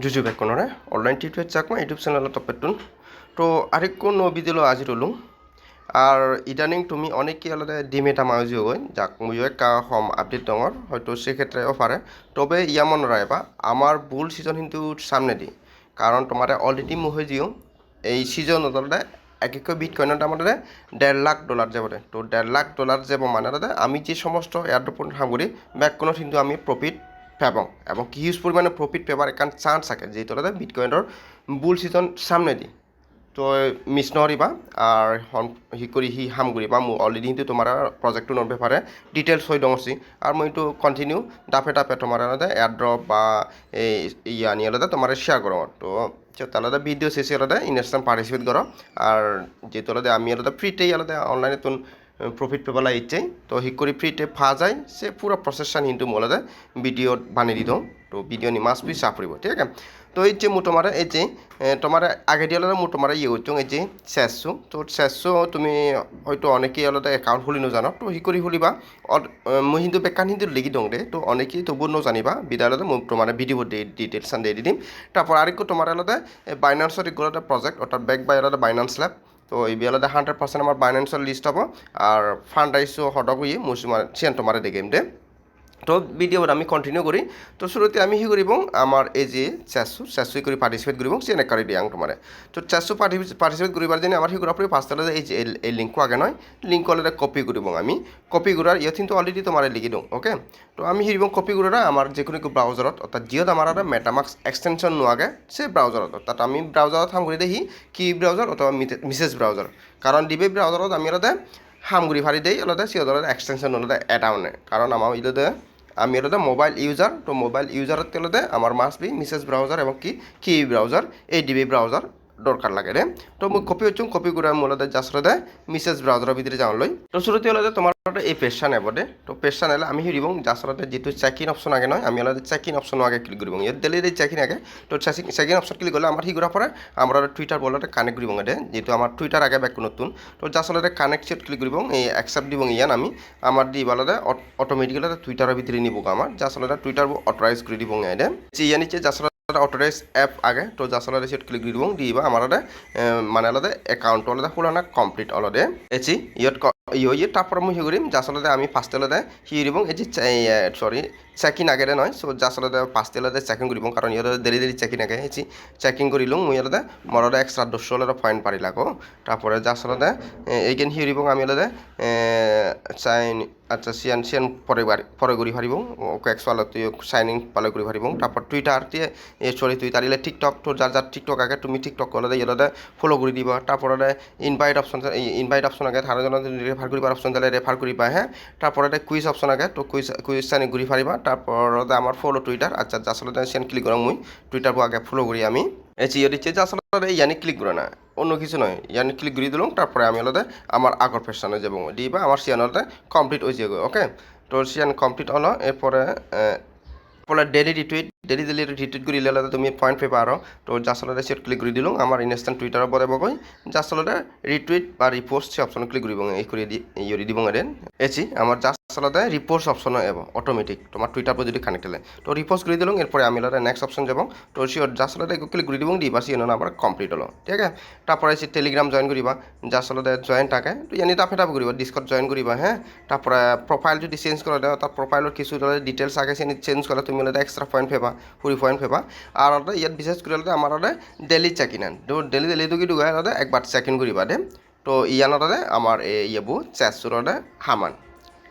জুজু বেকনৰে online tutor Chakma YouTube চেনেলত তপেতুন তো আরেকো ন ভিডিও আজি রলুম আর ইদানিং তুমি অনেকে আলাদা ডিমেটা মাউজি গই যাক মুজো কা হম আপডেট দঙর হয়তো সেক্ষেত্রে অফারে তবে ইয়া মনে রাখবা আমার বুল সিজন কিন্তু সামনে দি কারণ তোমার অলরেডি মুহে দিও এই সিজন আলাদা এক এক বিটকয়েনের দাম আলাদা দেড় লাখ ডলার যাবে তো দেড় লাখ ডলার যাব মানে আমি যে সমস্ত এয়ারড্রপ সামগ্রী ব্যাককনত কিন্তু আমি প্রফিট পাবং এবং কি হিউজ পরিমাণে প্রফিট পাবার একান চান্স থাকে, যেহেতু আলাদা বিটকয়েনের বুল সিজন সামনে দি। তো মিছ নকৰিবা আৰু হি কৰি সি হাম কৰিবা। মোৰ অলৰেডি কিন্তু তোমাৰ প্ৰজেক্টটো নৰ বেপাৰে ডিটেইলছ হৈ দঙছি আৰু মই এইটো কণ্টিনিউ দাফে দাফে তোমাৰ আলাদা এয়াৰড্ৰপ বা এই ইয়ানি আলাদা তোমাৰ শ্বেয়াৰ কৰোঁ। তো আলাদা ভিডিও শেষে আলাদা ইনস্টাম পার্টিসিপেট করো আর যেহেতু আলাদা আমি আলাদা ফ্রিতেই আলাদা অনলাইনে তুন পেবেলা ইচ্ছাই। তো সি করে ফ্রিতে ফা যায়। সে পুরো প্রসেসটা কিন্তু মই আলাদা ভিডিও বানিয়ে দি দিওঁ তো ভিডিও নি মাছ বি সাফরিব ঠিক আছে? তো এই যে মু তোমার এই যে তোমার আগে দিয়ে মু তোমার ইয়ে হচ্ছ এই যে শেষছো তো শেষছো তুমি হয়তো অনেকেই আলাদা একাউন্ট খুলি নজানো তো সি করে খুলিবা মই কিন্তু বেকান কিন্তু লিখি দং দে তো অনেকেই তবু নজানিবা বিদায় আলাদা মই তোমার ভিডিও ডিটেলস দিয়ে দিম। তারপর আরেকটু তোমার আলাদা বাইনান্সর এগুলো একটা প্রজেক্ট অর্থাৎ ব্যাক বাই আলাদা বাইনান্স ল্যাব তো এই আলাদা হান্ড্রেড পার্সেন্ট আমার বাইনান্সের লিস্ট হব। আর ফান্ড রাইসও হটক ইয়ে মুসিমার সিয়ান তোমার দেখিম দে তো ভিডিঅ'ত আমি কণ্টিনিউ কৰি তো শুরুতে আমি কি কৰিব আমাৰ এই যে চেছু চেছু কৰি পাৰ্টিচিপেট কৰিব চিনে কৰি দিয়াং তোমাৰে তো চেছু পাৰ্টিচিপেট কৰিবাৰ যেনে আমাৰ সেই কৰাৰ ফাৰ্ষ্ট হ'লে এই যে, এই- লিংকটো আগে নহয় লিংক হ'লে কপি কৰিব আমি কপি কৰাৰ ইয়াত কিন্তু অলৰেডি তোমাৰ লিখি দিওঁ অ'কে তো আমি সেই কপি কৰাৰ আমাৰ যিকোনো ব্ৰাউজাৰত অৰ্থাৎ যিহত আমাৰ এটা মেটামাক্স এক্সটেনশ্যন নোহোৱাকৈ সেই ব্ৰাউজাৰত অৰ্থাৎ আমি ব্ৰাউজাৰত কাম কৰি দেখি, কি ব্ৰাউজাৰ অথবা মিছেজ ব্ৰাউজাৰ কাৰণ ডিবে ব্ৰাউজাৰত আমি অলপ হামগুড়ি ফারি দেই, আলাদা সে আলাদা এক্সটেনশন আলাদা এটা মানে কারণ আমার ইলাদা আমি এলোতে মোবাইল ইউজার তো মোবাইল ইউজারত কেলোতে আমার মাস্ট বি মিসেস ব্রাউজার এবং কি কি ব্রাউজার এই ডিবি ব্রাউজার দরকার লাগে রে। তো মই কপি হচ্ছুম কপি আলাদা জাস্ট আলাদা মিসেস ব্রাউজারের ভিতরে যাওয়ার লই তো আলাদা তোমার আলাদা এই পেশা নেব দে। তো পেশা নেলে আমি জাস্ট আলাদা যেহেতু চেক ইন অপশন আগে নয় আমি আলাদা চেক ইন অপশন আগে ক্লিক করব ইয়াত দিলে চেক ইন আগে। তো চেক ইন অপশন ক্লিক করলে আমার হিগুড়া পরে আমরা টুইটার বলতে কানেক্ট করব দে। যেহেতু আমার টুইটার আগে ব্যাক নতুন। তো আলাদা কানেক্ট সেট ক্লিক করব এই অ্যাকসেপ্ট দিব ইয়ান আমি। আমার দি আলাদা অটোমেটিক্যালি টুইটারের ভিতরে নিব আমার আলাদা টুইটার অথরাইজ করে দিব ইয়ানে ইয়া নিচে অথরাইজ অ্যাপ আগে, তো জাস্ট আলাদা সেট ক্লিক দিব দিয়ে আমার মানে আলাদা একাউন্ট আলাদা খোলানা কমপ্লিট অলরেডি এচি, ইয়ত ইয়ে তারপর মই হি করিম আলাদা আমি ফার্স্ট আলাদা হি দিব, এই যে চৰি চেকিং আগেৰে নহয় চ' জাষ্ট ফাৰ্ষ্ট আলাদা চেকিং কৰিব, কাৰণ ইহঁতে দেৰি দেৰি চেকিং আগে, হেচি। চেকিং কৰিলোঁ, মই আলাদা মোৰ আলাদা এক্সট্রা দুশো আলাদা পয়েন্ট পারি লাগো তারপরে জাস্ট আলাদা এইখান হি আমি আলাদা চাইন আচ্ছা সিয়ান সিয়ান পরে পরে ঘুরি ফারিব ওকে একশো আলো তুই সাইনিং পালে ঘুরি ফারিব তারপর টুইটার দিয়ে সরি টুইটার ইলে টিকটক তোর যার যার টিকটক আগে, তুমি টিকটক করলে ইলাদা ফলো করে দিবা। তারপরে ইনভাইট অপশন ইনভাইট অপশন আগে তার রেফার করিবার অপশন দিলে রেফার করিবা হ্যাঁ তারপরে কুইজ অপশন আগে তো কুইজ কুইজ চাইনি ঘুরি ফারিবা তারপর আমার ফলো টুইটার আচ্ছা আসলে সেন ক্লিক করা মুই। টুইটার আগে ফলো করি আমি। এই ইয়ে দিচ্ছে যে আসলে ইয়ানি ক্লিক করে না। অন্য কিছু নয়। ইয়ানি ক্লিক করে দিলাম, তারপরে আমি আলাদা আমার আগর ফ্যাশনে যাব। দিবা আমার সিয়ান আলাদা কমপ্লিট হয়ে যাবে ওকে তো সিয়ান কমপ্লিট হলো, এরপরে পরে daily retweet daily daily retweet কৰি ল'লে তুমি পইণ্ট পেপা আৰু তো জাষ্টলতে সেট ক্লিক কৰি দিলোঁ, আমাৰ ইনষ্টেণ্ট টুইটাৰৰ পৰা বগৈ। জাষ্টলতে রিটুইট বা রিপোস্ট সে অপশন ক্লিক করব এই করে ইয়ে দিব এর এসি আমার জাস্ট আলাদা রিপোস্ট অপশন এব অটোমেটিক তোমার টুইটার পর যদি কানেক্ট হলে। তো রিপোস্ট করে দিলাম এরপরে আমি আলাদা নেক্সট অপশন যাব। তো সে জাস্ট আলাদা ক্লিক করে দিব দিবা সি আমার কমপ্লিট হলো। ঠিক আছে? তারপরে এসে টেলিগ্রাম জয়েন করিবা জাস্ট আলাদা জয়েন থাকে। তো ইয়ানি টাফে টাফে করিবা ডিসকট জয়েন করিবা হ্যাঁ তারপরে প্রোফাইল যদি চেঞ্জ করে দেওয়া তার প্রোফাইলের কিছু ডিটেলস আগে সে চেঞ্জ করে তুমি এক্সট্রা পয়েন্ট পেবা। কুড়ি পয়েন্ট পেবা আর আলাদা ইয়াত বিশেষ আলাদা আমার আলাদা ডেলি চেক ইন তো ডেলি ডেলি দুগি দুগাই আলাদা একবার চেক ইন করিবা দে। তো ইয়ান আলাদা আমার এই ইয়েবু চেসুর আলাদা হামান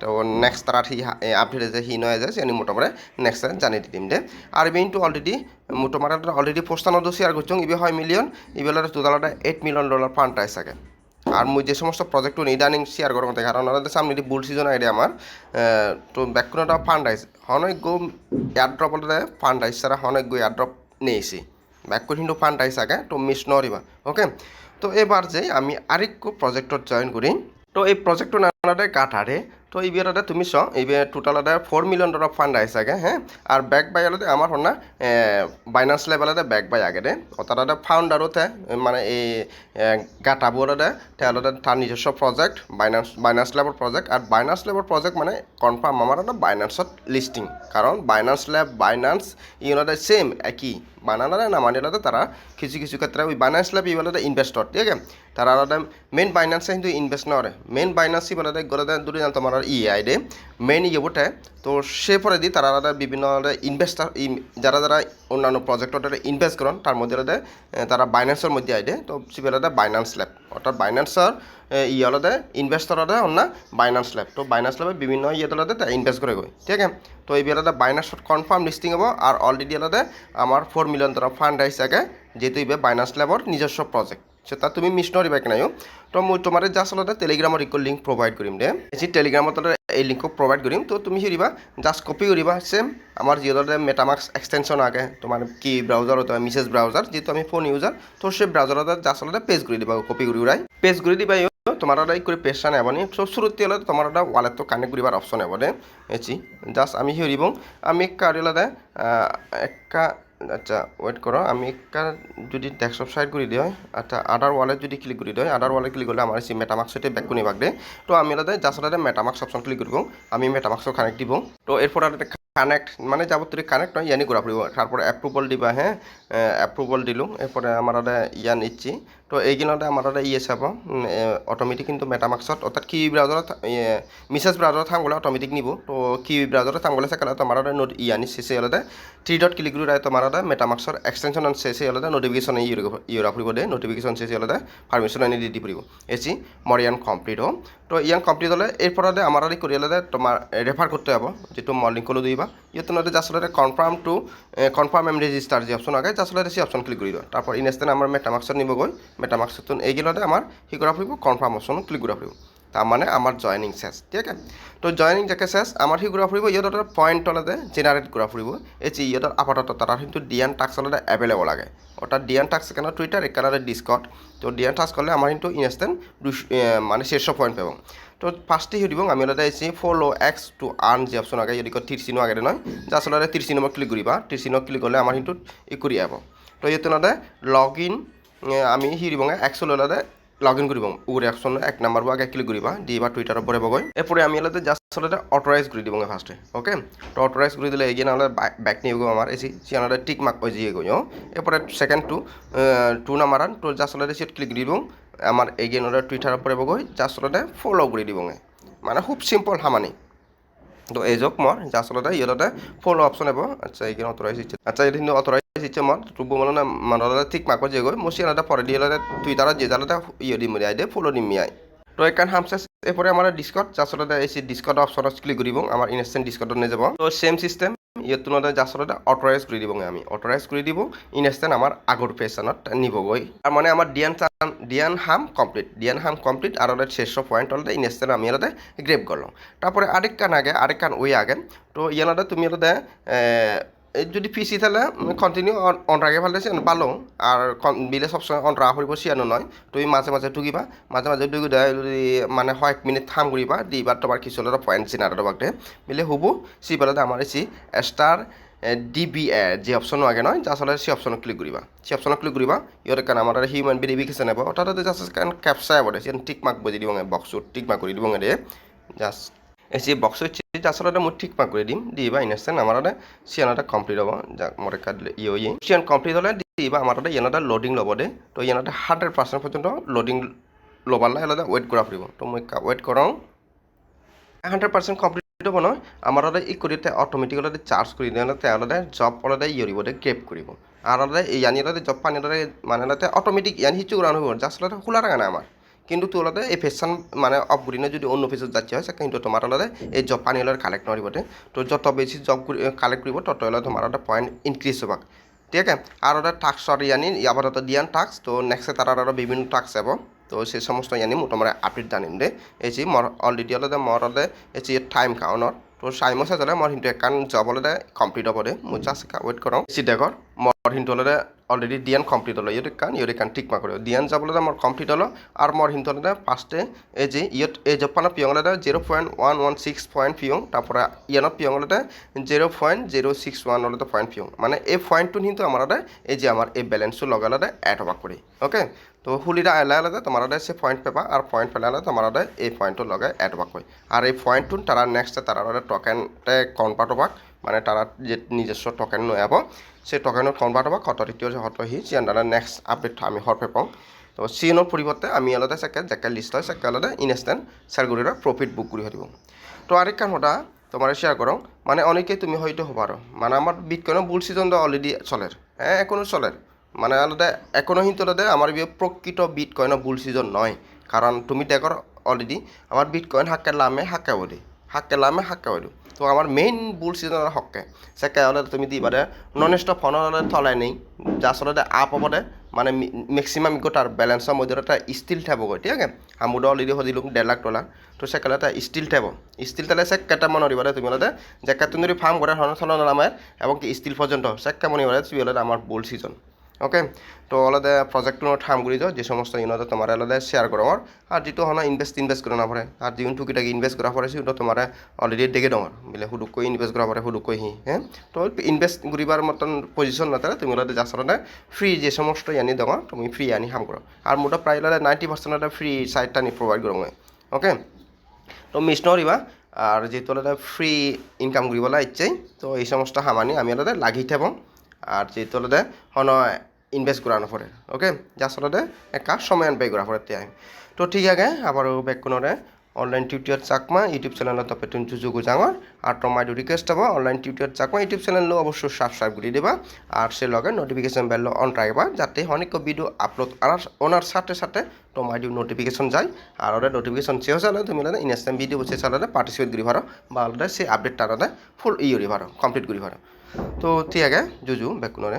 তো নেক্সট তারা সি আপডেট যে সি নয় যে আমি মোটামুটি নেক্সট জানি দিম দে। আর বেইনটো অলরেডি মোটামুটি অলরেডি পোস্টানো শেয়ার করছং ইবে হয় million ইবেলার total eight million dollar fund I থাকে আর মুই যে সমস্ত প্রজেক্ট ইদানিং শেয়ার করব থাকে কারণ ওনাদের সামনে এটি বুল সিজন আইডিয়া আমার। তো ব্যাকগ্রাউন্ডটা ফান্ড আইছে অনেক গো এয়ারড্রপ হলে ফান্ড আইস সারা অনেক গো এয়ারড্রপ নিয়েছি। ব্যাকগ্রাউন্ড কিন্তু ফান্ড আইস আগে, তো মিস নরিবা ওকে তো এবার যে আমি আরেক প্রজেক্টত জয়েন করি। তো এই প্রজেক্টর নানারে কাঠারে তো এই এইবাৰতে তুমি চ এইবাৰ টোটালতে ফ'ৰ মিলিয়ন ডলাৰ ফাণ্ড আহিছাগে হে? আৰু বেক বাই অলতে আমাৰ হনা বাইনান্স লেভেলতে বেক বাই আগে দে। তাতে ফাউণ্ডাৰতে মানে এই গাটাবোৰতে তেওঁলোকে তাৰ নিজস্ব প্ৰজেক্ট বাইনান্স বাইনান্স লেবৰ প্রজেক্ট আর বাইনান্স লেবৰ প্রজেক্ট মানে কনফার্ম আমার একটা বাইনান্সত লিস্টিং কারণ বাইনান্স ল্যাব বাইনান্স ইউনাতে সেম একই বানানারে না মানে তারা কিছু কিছু ক্ষেত্রে ওই বাইনান্স ল্যাব ইবলাতে ইনভেস্টর ঠিক আছে? তারা আলাদা মেন বাইনান্সে কিন্তু ইনভেস্ট নরে মেন বাইনান্স বলাতে গলাতে দুটো জানো তোমার ই আই দে মেন ইয়ে বটে তো সে পরে দি তারা আলাদা বিভিন্ন ইনভেস্টার যারা যারা অন্যান্য প্রজেক্টর ইনভেস্ট করেন, তার মধ্যে আলাদা তারা বাইনান্সের মধ্যে আইডে তো সিবেলাতে বাইনান্স ল্যাব অর্থাৎ বাইনান্সর ই আলাদা ইনভেস্টর আলাদা, অন্য বাইনান্স ল্যাব তো বাইনান্স ল্যাবে বিভিন্ন ইয়ে আলাদা ইনভেস্ট করে গই ঠিক আছে? তো এই আলাদা বাইনান্সত কনফার্ম লিস্টিং হব, আর অলরেডি আলাদা আমার ফোর মিলিয়ন টকা ফান্ড আহিছে যেহেতু ইবে বাইনান্স ল্যাবর নিজস্ব প্রজেক্ট সেটা তুমি মিছ নৰিবা কেনাইও তো মই তোমাৰ জাষ্ট আচলতে টেলিগ্ৰামত ইকুৱেল লিংক প্ৰভাইড কৰিম দে। যি টেলিগ্ৰামত এই লিংকক প্ৰভাইড কৰিম, তো তুমি হেৰিবা জাষ্ট কপি কৰিবা ছেম আমাৰ যিহেতু মেটামাক্স এক্সটেনশ্যন আগে, তোমাৰ কি ব্ৰাউজাৰ মিছেজ ব্ৰাউজাৰ যিটো আমি ফোন ইউজাৰ তো সেই ব্ৰাউজাৰত জাষ্ট আচলতে পেজ কৰি দিবা কপি কৰি উৰাই। পেজ কৰি দিবা তোমার একটা করে পেশা নেব নি। সব শুরুতে হলে তোমার একটা ওয়ালেট তো কানেক্ট করিবার অপশন নেব দে এছি জাস্ট আমি হিরিব আমি কারিলাদে একটা আচ্ছা ওয়েট করো, আমি একটা যদি ডেস্কটপ সাইড করে দিই আচ্ছা আদার ওয়ালেট যদি ক্লিক করে দিই আদার ওয়ালেট ক্লিক করলে আমার সেই মেটামাক্স সাথে ব্যাক করে বাগদে। তো আমি আলাদা জাস্ট আলাদা মেটামাক্স অপশন ক্লিক করব, আমি মেটামাক্সও কানেক্ট দিব। তো এরপর আলাদা কানেক্ট মানে যাবতীয় কানেক্ট নয় ইয়ানি ঘোরা পড়ব তারপরে অ্যাপ্রুভাল দিবা হ্যাঁ অ্যাপ্রুভাল দিলুম এরপরে আমার ইয়ান ইচ্ছি। তো এইগিনতে আমার ইয়ে চাব। অট'মেটিক কিন্তু মেটামাক্সত অৰ্থাৎ কি ব্ৰাউজাৰত মিছেজ ব্ৰাউজাৰত থাকলে অট'মেটিক নিব। তো কি ব্ৰাউজাৰত থাকলে চাকলে তোমাৰ নোট ইয়ানি চেছে হলে থ্রি ডট ক্লিক করে তোমার মেটামাক্সর এক্সটেনশন শেষে হলে নোটিফিকেশন ইউরা ফুরিব দে নোটিফিকেশন শেষে হলে পারমিশন আনি দি ফুরিব এসি মর ইয়ান কমপ্লিট হোক তো ইয়ান কমপ্লিট হলে এরপর আমার করি হলে তোমার রেফার করতে হব, যিটো মই লিঙ্ক কলো দিবা ইয়ে তোমার আসলে কনফার্ম টু কনফার্ম এম রেজিস্টার যে অপশন আগে আসলে সেই অপশন ক্লিক করে দিবা। তারপর ইনস্টেন্ট আমার মেটামাক্সত নিবগৈ। মেটামাক্সত এইগুলোতে আমার কি করা ফুরিব কনফার্ম অপশন ক্লিক করা ফুরিব তার মানে আমার জয়নিং শেষ, ঠিক আছে? তো জয়নিং যাকে শেষ আমার সি ঘূৰা ফুৰিব ইহঁতৰ পইণ্ট অলতে জেনাৰেট ঘূৰা ফুৰিব। এই যে ইহঁতৰ আপাতত তারা কিন্তু ডিয়ান টাক্স অলতে অ্যাভেলেবল আগে অর্থাৎ ডিয়ান টাক্স এখানে টুইটার এখানে ডিসকট তো ডিয়ান টাক্স করলে আমার কিন্তু ইনস্ট্যান্ট মানে শেষ পয়েন্ট পাব। তো ফার্স্টে হিডিব আমি অলতে আইসি ফলো এক্স টু আর্ন যে অপশন আগে, যদি তিরচিনো আগে নয় যা আসলে তিরচিনো ক্লিক করিবা তিরচিনো ক্লিক করলে আমার কিন্তু ই করি যাব তো ইহঁতে লগ ইন আমি হিডিব এক্স হলে লগ ইন কৰিব উগুৰি অপশ্যন এক নাম্বাৰবোৰ আগে ক্লিক কৰিবা। দি বা টুইটাৰত পৰে বগৈ এরপরে আমি হলে জাস্ট আসলে অথরাইজ করে দিব ফার্স্টে ওকে তো অথরাইজ করে দিলে এগিয়ে নাহলে ব্যাক নিয়ে গো আমার এসি সি আনারে টিক মার্ক ওই জিয়ে গই এরপরে second two two number two just হলে সেট ক্লিক দিব আমার এগিয়ে নাহলে টুইটাৰত পৰে বগৈ জাস্ট হলে ফলো করে দিব মানে খুব সিম্পল হামানি তো এই যোগ মই জাস্ট হলে ইহঁতে ফলো অপশ্যন হ'ব আচ্ছা এইখিনি অথরাইজ ইচ্ছে আচ্ছা এইখিনি অথরাইজ ইচ্ছে মই টুবু মানে মানুহ ঠিক মাকত যে গৈ মচি আলাদা পরে দিয়ে আলাদা টুইটাৰত যে আলাদা ইয়ে দিম আই দে, ফলো দিম আই তো এখান হামসা এরপরে আমার ডিসকট যাসলে এসে ডিসকট অপশন ক্লিক করিব আমার ইনস্ট্যান্ট ডিসকটত নিয়ে যাব। তো সেম সিস্টেম ইয়াত তুলনাতে যাসলে অথরাইজ করে দিব আমি। অথরাইজ করে দিব ইনস্ট্যান্ট আমার আগর পেশনত নিবগৈ। আর মানে আমার ডিয়ান ডিয়ান হাম কমপ্লিট ডিয়ান হাম কমপ্লিট আর ওদের শেষ পয়েন্ট হলে ইনস্ট্যান্ট আমি ওদের গ্রেপ করলাম তারপরে আরেক কান আগে আরেক কান ওই আগে। তো ইয়ানাতে তুমি ওদের যদি পিসি তাহলে কন্টিনিউ অন রাখে ফেলেছে ভালো আর বিলে সবসময় অন রাখা ফুৰিব চিয়ানো নয়। তুমি মাঝে ঢুকিবা মাঝে মাঝে ঢুকি দেয়, যদি মানে হয় এক মিনিট থাম কৰিবা দিবার তোমার কিছু হলে পয়েন্ট চিনার বাগতে মিলে হুব, সি বেলাতে আমার এসি স্টার ডিবি এ যে অপশন আগে নয় যা আসলে সেই অপশন ক্লিক করিবা সেই অপশন ক্লিক করিবা ইয়র কারণ আমার হিউম্যান ভেরিফিকেশন হব। অর্থাৎ জাস্ট কারণ ক্যাপসা হব টিক মার্ক বজি দিব বক্সত টিক মার্ক করে দিব রে জাস্ট এসি বক্স হচ্ছে আসলে মই ঠিক মার্ক করে দিম। দিবা ইনস্ট্যান্ট আমার সিয়ানাটা কমপ্লিট হব। যা মোর ইয়ে ইয়ে সিয়ান কমপ্লিট হলে দিবা আমার ইয়ানাটা লোডিং ল'ব দে। তো ইয়ানাটা হান্ড্রেড পার্সেন্ট পর্যন্ত লোডিং ল'বালে আলাদা ওয়েট করা ফুৰিব তো মই ওয়েট কৰাওঁ হান্ড্রেড পার্সেন্ট কমপ্লিট হ'ব নহয়। আমাৰ ই কৰি অট'মেটিক অলপ চাৰ্জ কৰি দিয়ে তেওঁলোকে জব অলপ ইয়ৰিব দে গ্ৰেপ কৰিব আর ইয়ানি জব পানি মানে অট'মেটিক ইয়ানি হিচু উড়ানো হইব। জাস্ট খোলা রাখা না আমার। কিন্তু তোলাতে এই ফেশন মানে অফগুরিনে যদি অন্য ফেসত যাচ্ছে, হয় কিন্তু তোমাৰ হলে এই জব পানি কালেক্ট দে তো যত বেছি জব কালেক্ট কৰিব তত হলে তোমাৰ পইণ্ট ইনক্ৰিজ হব ঠিক আছে? আর ওটা টাক্স ইয়ানি আপাতত দিয়ান টাক্স তো নেক্সটে তার আরও বিভিন্ন টাক্স যাব তো সেই সমস্ত ইয়ানি মোটামুটি আপডেট জানিম দে এই মর অলরেডি অলপতে মর এই টাইম কাউন্টর তো চাইমো চাইজলে মোৰ কিন্তু একান যাবলৈ কমপ্লিট হ'ব দে। মই জাষ্ট ৱেইট কৰোঁ চিডেকৰ মোৰ হিন্তলে অলৰেডি ডিয়ান কমপ্লিট হলো। ইহঁতে কান ইহঁতে কান ঠিক মাকৰে ডিয়ান যাবলৈ মোৰ কমপ্লিট হলো। আৰু মোৰ হিন্তলে ফাৰ্ষ্টে এই যে ইয়ত এই জপানত পিয়ংলে zero' point one one six point পিয়ং তাৰপৰা ইয়ানত পিয়ংলে zero' point zero' six one হলে পইণ্ট পিয়ং মানে এই পইণ্টটো কিন্তু আমাৰ এই যে আমাৰ এই বেলেঞ্চটো লগালে এড হবা কৰি। তো হুলিরা এলাইলে তোমার সে পয়েন্ট পেপা আর পয়েন্ট পেলালে তোমার এই পয়েন্টটো লগে এড হয়। আর এই পয়েন্টটো তারা নেক্সট তারা টকেনটে কনভার্ট হবাক মানে তারা যে নিজস্ব টকেন নয়াব সেই টকেনত কনভার্ট হবাক হত দ্বিতীয় হত হি জিয়ান নেক্সট আপডেট আমি হরপে পাওঁ। তো চিএনৰ পৰিৱৰ্তে আমি আলাদা চেকে জেকে লিষ্ট হয়, চেকে আলাদা ইনষ্টেণ্ট চেলগুড়ির প্রফিট বুক করে দিব তো আরেক কাম হতা তোমার শেয়ার করো মানে অনেকে তুমি হয়তো হবারো মানে আমার বিটকয়েন বুল সিজন তো অলরেডি চলের হ্যাঁ এখনও চলের মানে আলাদা এখনও কিন্তু আলাদা আমার বিয়ে প্রকৃত বিটকয়েন বুল সিজন নয় কারণ তুমি দেখো অলরেডি আমার বিটকয়েন হাক্কে লামে হাক্কে বলি। হাক্কে লামে হাক্কে বলি। তো আমার মেইন বুল সিজনের হকে সেকে হলে তুমি দিবারে নন স্টপ ফোন হলে থলাই নেই। যা আসলে আপ হ'ব দে। মানে মেক্সিমাম ইগো তাৰ বেলেঞ্চৰ মধ্যে এটা ষ্টিল থাকিবগৈ ঠিক আছে? আমুদ অলৰেডি সজিলোঁ ডেৰ লাখ ডলাৰ। তো সেকালে এটা ষ্টিল থাকিব ষ্টিল তাহলে সে কেটা মনে হরিবারে তুমি হলে যে তুমি যদি ফার্ম করে হন থল নামায় এবং ষ্টিল পর্যন্ত সেকা মনে হলে তুমি হলে আমার বুল সিজন। ওকে তো আলাদা প্রজেক্টটো ঠাম কৰি যাওঁ, যে সমস্ত ইনতে তোমার আলাদা শেয়ার করো আর যেটো হনা ইনভেস্ট ইনভেস্ট করে না পড়ে আর যিন টুকিটাকি ইনভেস্ট করা পড়ে সেটা তোমার অলরেডি দেখে ডর বলে হুডুকৈ ইনভেস্ট করা পড়ে হুডুকৈ হি? হ্যাঁ তো ইনভেস্ট করিবার মতন পজিশন না তুমি আলাদা যাস ফ্রি যে সমস্ত ইয়ানি দর তুমি ফ্রি আনি হাম করো আর মোটা প্রায় আলাদা নাইনটি পার্সেন্ট ফ্রি সাইটটা নি প্রোভাইড করো ওকে তো মিস নকরিবা আর যেহেতু আলাদা ফ্রি ইনকাম কৰিবলৈ ইচ্ছাই, তো এই সমস্ত হামানি আমি আলাদা লাগি থাকোঁ। আর যেহেতু আলাদা হন ইনভেস্ট করা নপরে ওকে যা আচলতে একা সময় পে করা পরে তিয়াই তো ঠিক আছে, আবারও বেক কোনরে online tutor Chakma YouTube channel তপে তুন যুগু যাঙর আর তোমার রিকোয়েস্ট হব online tutor Chakma YouTube channel অবশ্যই সাবস্ক্রাইব করে দেবা। আর সে লগে নোটিফিকেশন বেল অন রাখবা, যাতে অনেক ভিডিও আপলোড আনার ওনার সাথে সাথে তোমার নোটিফিকেশন যায়। আর ওদের নোটিফিকেশন শেষ হলে তুমি ইনস্ট্যান্ট ভিডিও শেষ হলে পার্টিসিপেট করি পারো, বা আলাদা সেই আপডেট আলাদা ফুল ই করি পারো কমপ্লিট করি পারো। তো আছে জুজু বেক কোনরে